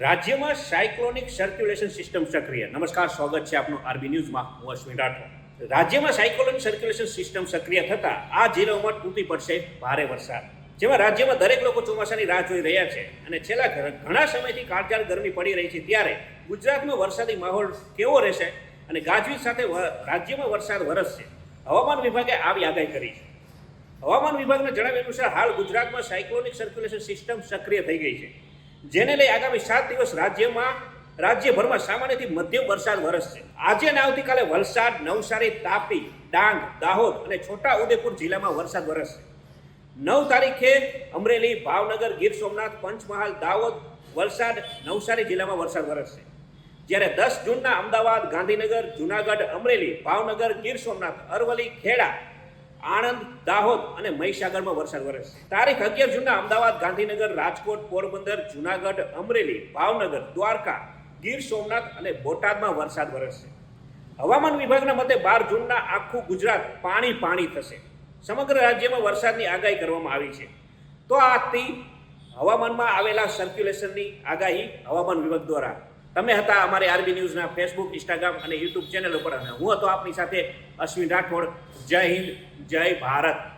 રાજ્યમાં cyclonic circulation system સક્રિય. નમસ્કાર, સ્વાગત છે આપનું આરબી ન્યૂઝમાં. હું અશ્વિન રાઠોડ. રાજ્યમાં સાયક્લોનિક સર્ક્યુલેશન સિસ્ટમ સક્રિય થતાં આ જિલ્લાઓમાં તૂટી પડશે ભારે વરસાદ. જેમાં રાજ્યમાં દરેક લોકો ચોમાસાની રાહ જોઈ રહ્યા છે અને છેલ્લા ઘણા સમયથી કાળજાળ ગરમી પડી રહી છે. ત્યારે ગુજરાતમાં વરસાદી માહોલ કેવો રહેશે અને ગાજવીજ સાથે રાજ્યમાં વરસાદ વરસશે? હવામાન વિભાગે આવી આગાહી કરી છે. હવામાન વિભાગના જણાવ્યા અનુસાર હાલ ગુજરાતમાં સાયક્લોનિક સર્ક્યુલેશન સિસ્ટમ સક્રિય થઈ ગઈ છે. જેને લઈ આગામી સાત દિવસ રાજ્યમાં, રાજ્યભરમાં સામાન્યથી મધ્યમ વરસાદ વરસશે. આજે અને આવતીકાલે વલસાડ, નવસારી, તાપી, ડાંગ, દાહોદ અને છોટા ઉદેપુર જિલ્લામાં વરસાદ વરસશે. નવ તારીખે અમરેલી, ભાવનગર, ગીર સોમનાથ, પંચમહાલ, દાહોદ, વલસાડ, નવસારી જિલ્લામાં વરસાદ વરસશે. જ્યારે દસ જૂનના અમદાવાદ, ગાંધીનગર, જુનાગઢ, અમરેલી, ભાવનગર, ગીર સોમનાથ અરવલી ખેડા આણંદ, દાહોદ અને મહીસાગરમાં વરસાદ વરસશે તારીખ અગિયાર જૂનના અમદાવાદ, ગાંધીનગર, રાજકોટ, પોરબંદર, જુનાગઢ, અમરેલી, ભાવનગર, દ્વારકા, ગીર સોમનાથ અને બોટાદમાં વરસાદ વરસશે હવામાન વિભાગના મતે બાર જૂનના આખું ગુજરાત પાણી પાણી થશે. સમગ્ર રાજ્યમાં વરસાદની આગાહી કરવામાં આવી છે. તો આથી હવામાનમાં આવેલા સર્ક્યુલેશનની આગાહી હવામાન વિભાગ દ્વારા તમે હતા અમારે આરબી ન્યૂઝના ફેસબુક ઇન્સ્ટાગ્રામ અને યુટ્યુબ ચેનલ ઉપર અને હું હતો આપની સાથે અશ્વિન રાઠોડ. જય હિન્દ, જય ભારત.